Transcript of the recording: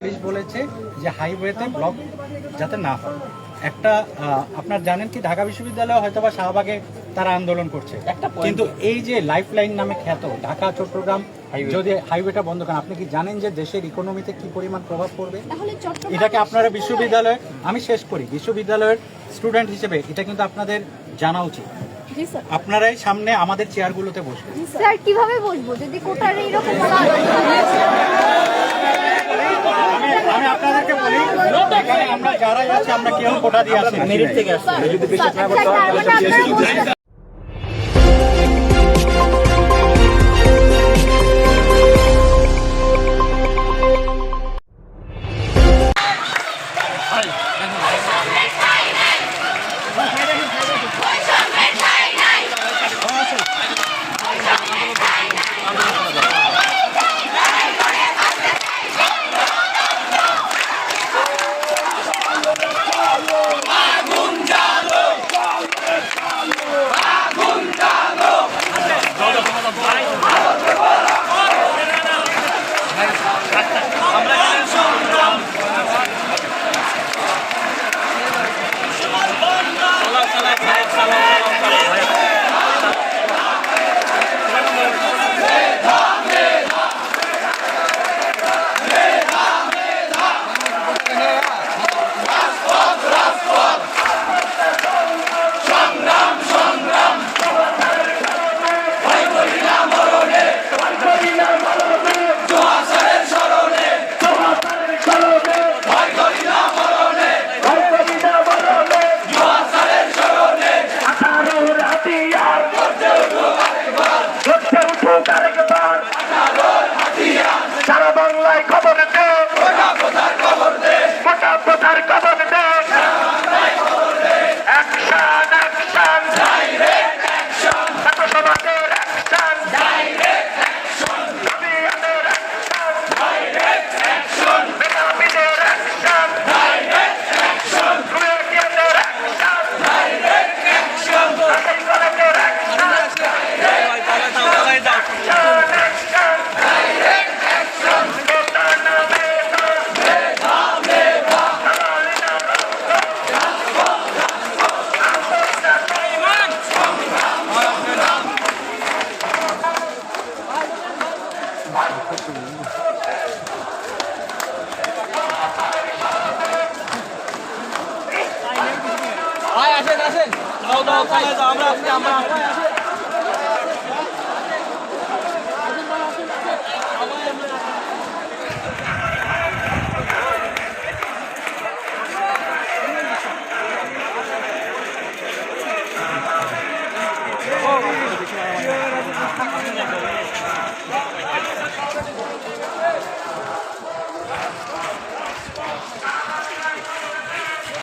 Police বলেছে যে হাইওয়েতে ব্লক যাতে না হয়। একটা আহ, আপনার জানেন কি ঢাকা বিশ্ববিদ্যালয় হয়তো বা শাহবাগে তারা আন্দোলন করছে। একটা কিন্তু এই যে লাইফ লাইন নামে খ্যাত ঢাকা চট্টগ্রাম যদি হাইওয়েটা বন্ধ করেন আপনি কি জানেন যে দেশের ইকোনমিতে কি পরিমাণ প্রভাব পড়বে? এটাকে আপনারা বিশ্ববিদ্যালয়ে আমি শেষ করি। বিশ্ববিদ্যালয়ের স্টুডেন্ট হিসেবে এটা কিন্তু আপনাদের জানা উচিত। আপনারাই সামনে আমাদের চেয়ারগুলোতে বসবেন। স্যার কীভাবে বসবো? যদি কোটার এইরকম আমি আমি আপনাদেরকে বলি আমরা যারাই আছি আমরা কেউ কোটা দিয়ে আসি মেরিট থেকে আসছে। বাংলায় খবর আসেন আসেন। আমরা আমরা